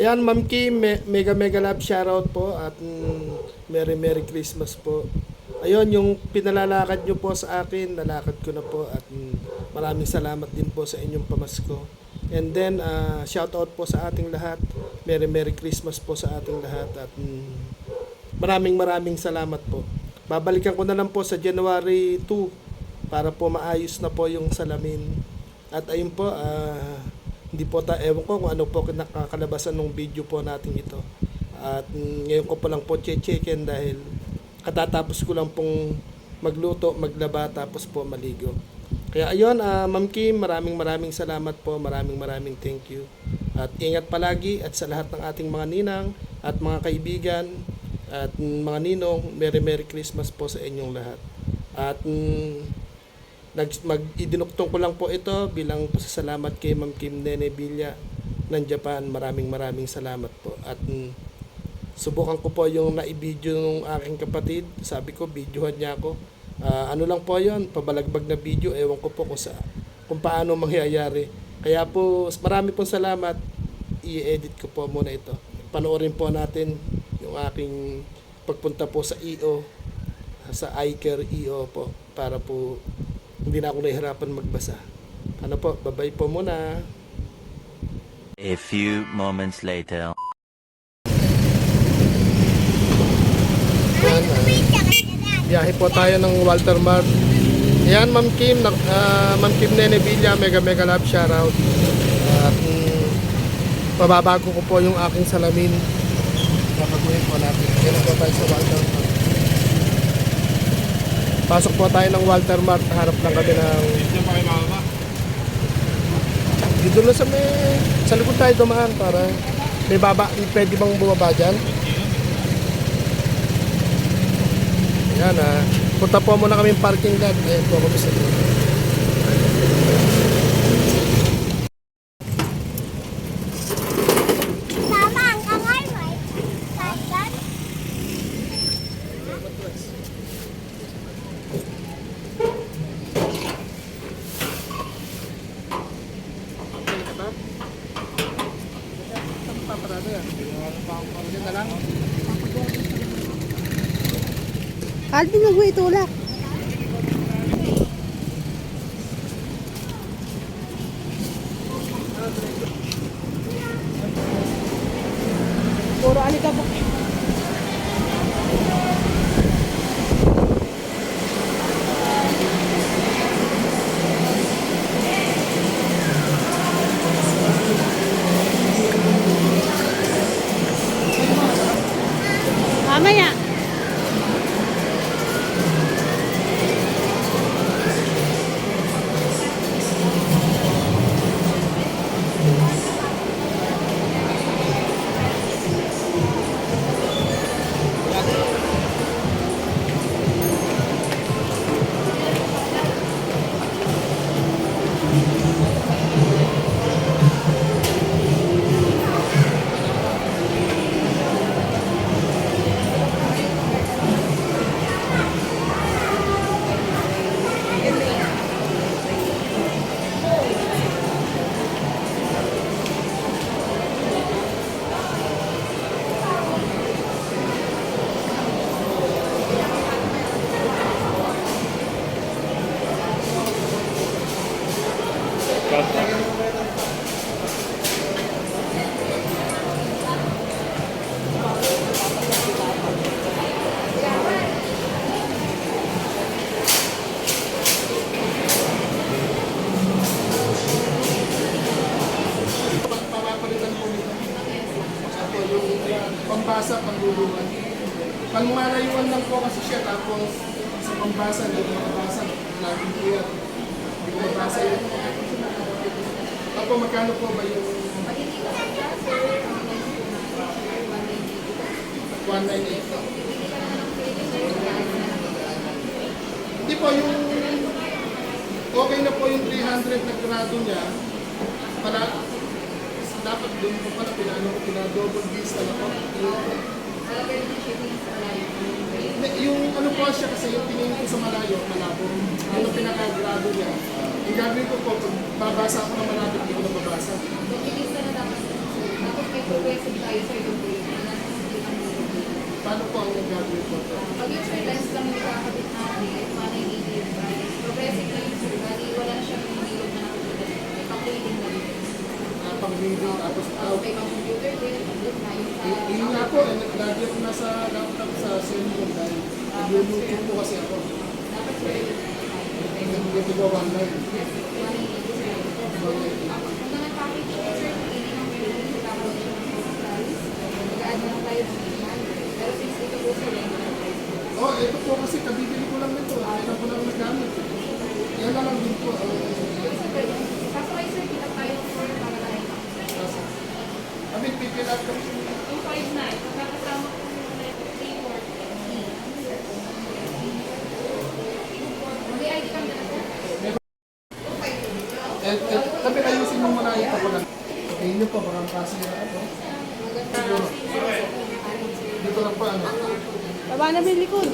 Ayan, Ma'am Kim, me- mega mega love shoutout po at mm, Merry Merry Christmas po. Ayun, yung pinalalakad nyo po sa akin, nalakad ko na po at mm, maraming salamat din po sa inyong pamasko. And then, uh, shoutout po sa ating lahat. Merry Merry Christmas po sa ating lahat at mm, maraming maraming salamat po. Babalikan ko na lang po sa January 2 para po maayos na po yung salamin. At ayun po, ah, hindi po ta ewan ko kung ano po nakakalabasan ng video po natin ito. At ngayon ko pa lang po che-checken dahil katatapos ko lang pong magluto, maglaba, tapos po maligo. Kaya ayun, ah, Ma'am Kim, maraming maraming salamat po, maraming maraming thank you. At ingat palagi at sa lahat ng ating mga ninang at mga kaibigan at mga ninong, Merry Merry Christmas po sa inyong lahat. At mm, nag mag idinuktong ko lang po ito bilang pasasalamat kay Ma'am Kim Nene Villa ng Japan. Maraming maraming salamat po. At mm, subukan ko po yung naibideo ng aking kapatid. Sabi ko, videohan niya ako. Ah, ano lang po yon pabalagbag na video. Ewan ko po kung, sa, kung paano mangyayari. Kaya po, marami pong salamat. I-edit ko po muna ito. Panoorin po natin yung aking pagpunta po sa EO sa iCare EO po para po hindi na ako nahihirapan magbasa. Ano po, babay po muna. A few moments later. Yan, ah, biyahe po tayo ng Walter Mart. Yan, Ma'am Kim, ah, Ma'am Kim Nene Villa, mega mega love shoutout. At mm, pababago ko po yung aking salamin. Papaguhin po natin. Yan po tayo sa Walter Mart. Pasok po tayo ng Walter Mart. Harap lang kami ng... Dito na sa may... Sa likod tayo dumaan para... May baba... Pwede bang bumaba dyan? Yan ah. Punta po muna kami parking lot. Ayan po kami sa Apo, magkano po ba yung 198? Hindi po, yung okay na po yung 300 na grado niya. Para dapat doon po pala pinano ko pinadouble vista na po. Yung ano po siya kasi yung tingin ko sa malayo, malabo. Ano pinaka-grado niya. Gagawin ko po, babasa ako ng malapit, hindi ko na babasa. Na dapat. Tapos may progressive tayo sir yung grade. Paano po ang gagawin po ito? Pag yung sir lens lang yung kakabit natin, 180 yung price. Progressive na yung sir, bali wala siyang hinihilot na nakatulad. May pang-reading na rin. Uh, pang-reading tapos Tapos out. may pang-computer din, pag-look na yung sa... Yun nga po, lagi ako nasa laptop sa cellphone dahil nagluluto po kasi ako. Dapat sir, Hindi ko online. 180 sir. Kung naman package siya sir, kung hindi ng grade, kakaroon siya ng first price. Mag-add na lang tayo ng 800. Pero since ito po sir, yung price. Oh, ito po kasi kabibili ko lang nito. Ayaw ko lang nagamit. Yan na lang din po. Kaso kayo sir, kita tayo for para tayo. I mean, pipilat ko. Yung 5 na, pagkakasama ko yung 3 or May ID kami na po. Eh, eh, tabi ayusin mo muna ito ko lang. Sabihin niyo po, baka makasira ako. Dito lang po ano. Baba na may likod.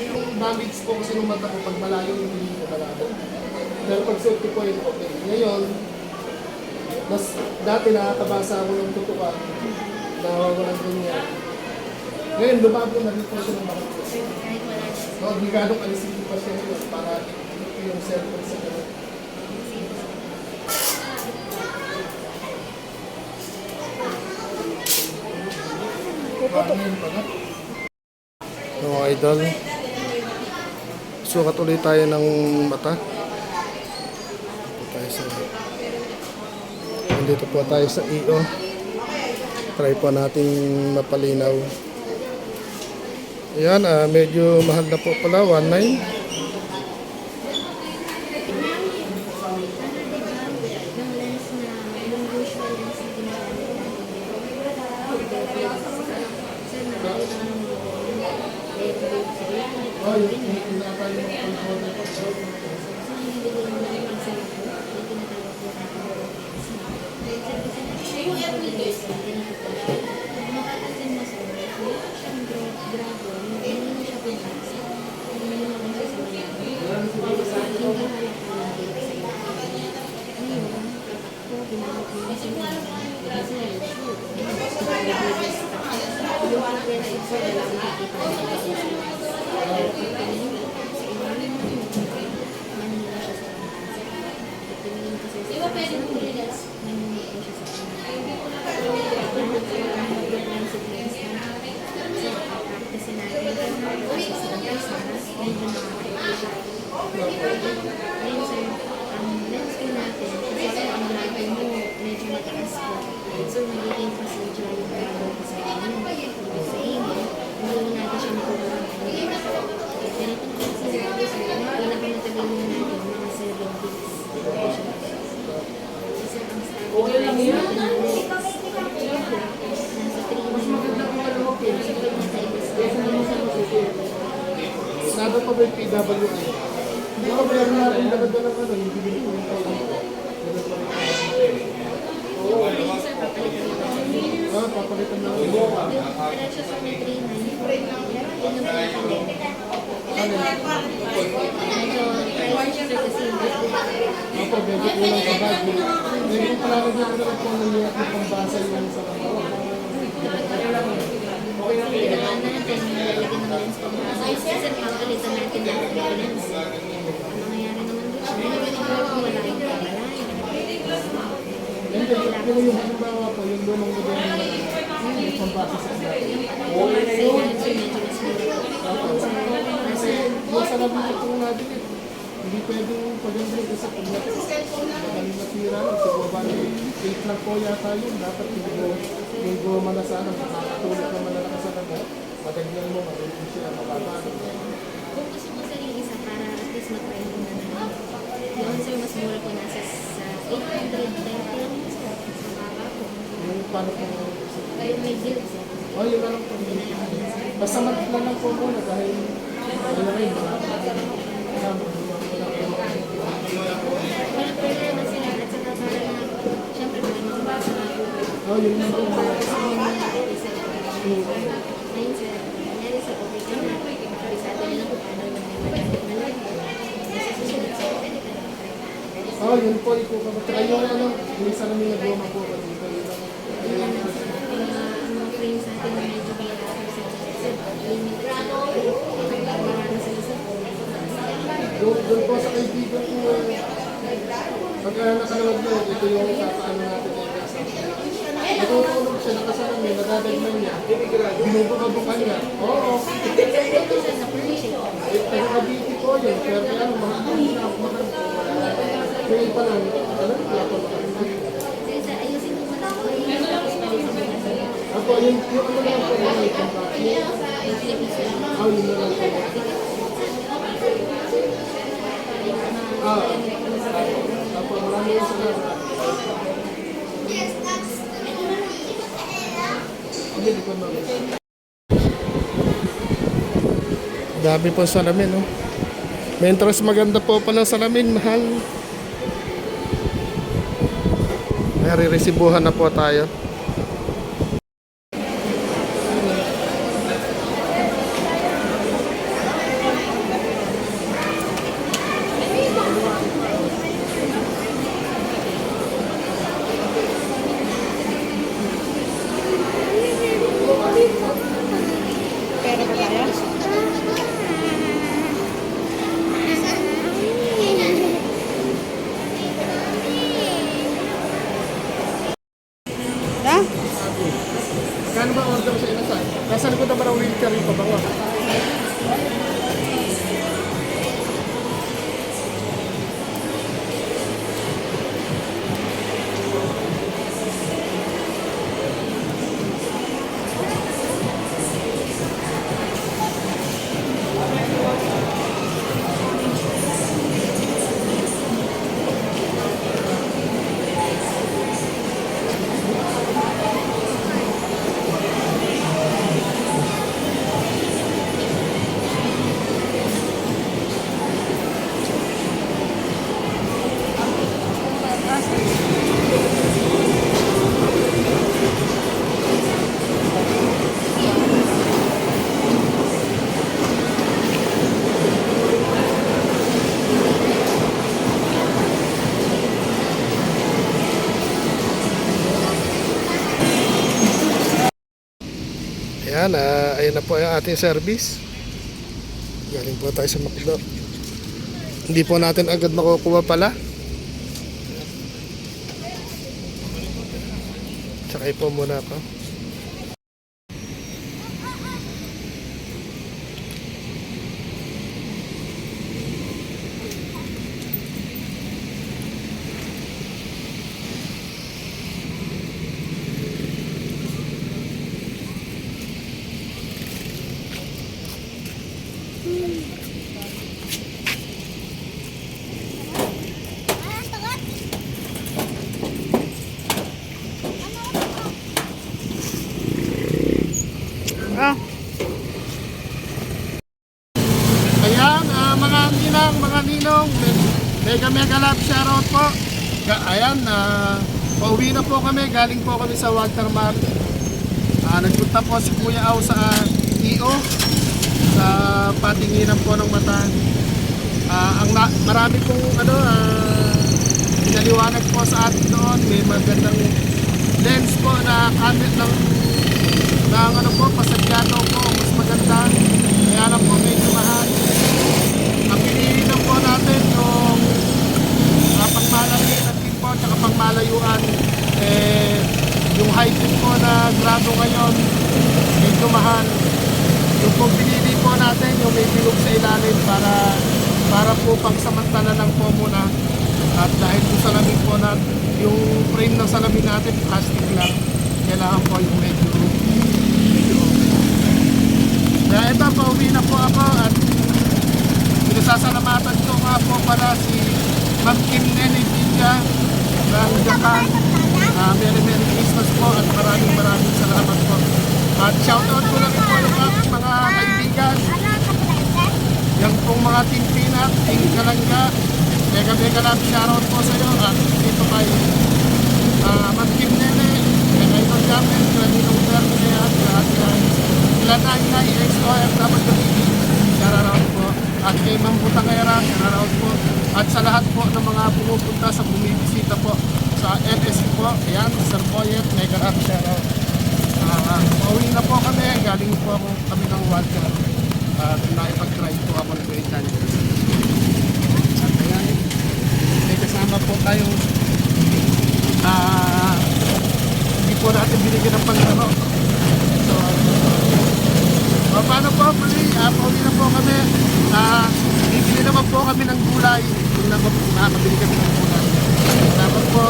Yung damage po kasi nung mata ko, pag malayo yung hindi ko malayo. Pero pag suot ko po yun, okay. Ngayon, mas dati nakakabasa ako ng tutukan, nawawalan din niya. Ngayon, lumago na rin po siya ng mga No, obligadong alisin ko pa siya para ito yung cellphone sa. Ano na? Mga idol, sukat ulit tayo ng mata. Dito tayo sa Nandito po tayo sa EO. Try po natin mapalinaw. Ayan, ah, medyo mahal na po pala, 1.9. Yung lens na, yung usual pa ba yung PWI? Hindi ko meron na rin dalaga ng ano, yung bibili ko yung pala. Ayun sir, papalitan mo lang. Ah, papalitan na lang. Diretso sa may 3 na yun. Pero yun ang pinakalit. Medyo pricey sir kasi yung Ako, medyo kulang sa budget. Ngayon kung palalagyan ko na lang po ng liyak ng pambasa yung sa kamara. Kailangan natin nilalagyan ng lens pang Kasi sir, papalitan natin ng lens. Ang mangyayari naman doon, siguro kung wala yung kamera. Hindi, pero yung halimbawa po, yung lumang modelo na yung pambasa sa kamara. Kasi Yung sa labi ko po natin. Hindi pwedeng pagandahin kasi pag magaling matira lang, siguro ba ni 8 lang po yata yun. Dapat yung go, yung goma na na malalakas sa kanya. Madagyan mo, madagyan siya, mababa. Kung gusto mo yung isa para at least matry mo na naman. Yun sir, mas mura po nasa sa 830 lang yun sir. Sa baba po. Yung paano po, Kayo may guilt oh yun na lang po. Lang yun. Basta na lang po muna dahil ano mga na, po. Oh, yun sa mga natin sir. Nangyari sa ka na. Sabi sa atin nila kung yung ka. Oh, yun po, ito po. Tsaka yung ano, yung isa namin nag-goma po kasi ito yun lang. Yung ano, mga mga friends natin na medyo may lakas sa sir, limit sila. Marami sila sa Doon, po sa kaibigan ko, eh, pag uh, nakanood mo, ito yung papaano natin yung kasama. Natutulog siya, nakasalamin, nadadagman niya. Binubuka-buka niya. Oo. Eh, taga Cavite po yun. Pero ano, mahal po na ako po. Kaya pa lang, ano, wala pa muna ako. Na. Ako, yung, ano lang po, yung na sila. Ah, yun na lang po. Ah, Apo, maraming salamat. Hindi, di ko naman. Dami po salamin, no? Mentras maganda po pa ng salamin, mahal. May riresibuhan na po tayo. Ayan, ah, ayun na po ang ating service. Galing po tayo sa Macdo. Hindi po natin agad makukuha pala. Sakay po muna ako. Ah, Ayan, ah, mga ninang, mga ninong, me- mega mega love shoutout po. Ayan, uh, pauwi na po kami, galing po kami sa Watermark. Ah, nagpunta po si Kuya Au sa EO sa patinginan po ng mata. Ah, ang marami pong ano, ah, pinaliwanag po sa atin doon. May magandang lens po na camera ng ng ano po, pasagyano po, mas maganda. Kaya lang po medyo mahal. Pinili lang po natin yung uh, pangmalalitan din po, tsaka pangmalayuan. Eh, yung high beam po na grado ngayon, medyo mahal. Yung pong pinili po natin, yung may bilog sa ilalim para para po pagsamantala lang po muna. At dahil po salamin po na yung frame ng salamin natin, plastic lang. Kailangan po yung medyo okay. Kaya ito, pauwi na po ako at pinasasalamatan ko nga po pala si Ma'am Kim Nene Villa ng Japan. Ah, Merry Merry Christmas po at maraming maraming salamat po. At shoutout ko lang po aking mga kaibigan. Yung pong mga Team Peanut, Team Kalangga, Mega Mega Love shoutout po sa iyo at dito kay uh, Ma'am Kim Nene, kay Idol Gamen, kay Ninong at at kay Ilanay na XOFW shoutout po at kay Ma'am Butangera, shoutout po at sa lahat po ng mga pumupunta sa bumibisita po sa NSC po, ayan, Sir Boyet, Mega Love shoutout. Ah, pauwi na po kami, galing po ako kami ng Wildcat at naipag-try po ako ng Great At ayan, may kasama po tayong ah, hindi po natin binigyan ng panglaro. So, uh, paano po muli? Uh, pauwi na po kami. Ah, bibili naman po kami ng gulay. Kung nakap- nakakabili kami ng gulay. Salamat po.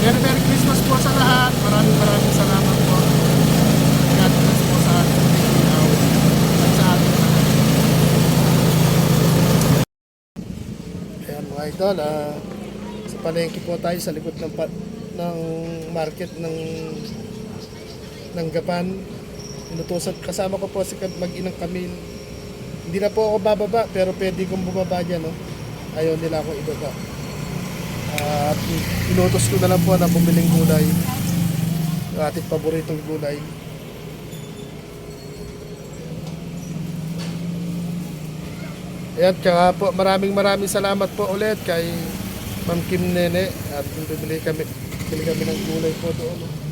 Merry Merry Christmas po sa lahat. Maraming maraming salamat po. God bless po sa ating Pilipinas at sa ating lahat. Ayan mga idol, ah, sa palengke po tayo sa likod ng, ng market ng ng Gapan. Inutusan, kasama ko po si mag-inang Camille. Hindi na po ako bababa, pero pwede kong bumaba dyan, no? Ayaw nila akong ibaba. At inutos ko na lang po na bumiling gulay. Yung ating paboritong gulay. Ayan, tsaka po maraming maraming salamat po ulit kay Ma'am Kim Nene at bibili kami, bibili kami ng gulay po doon.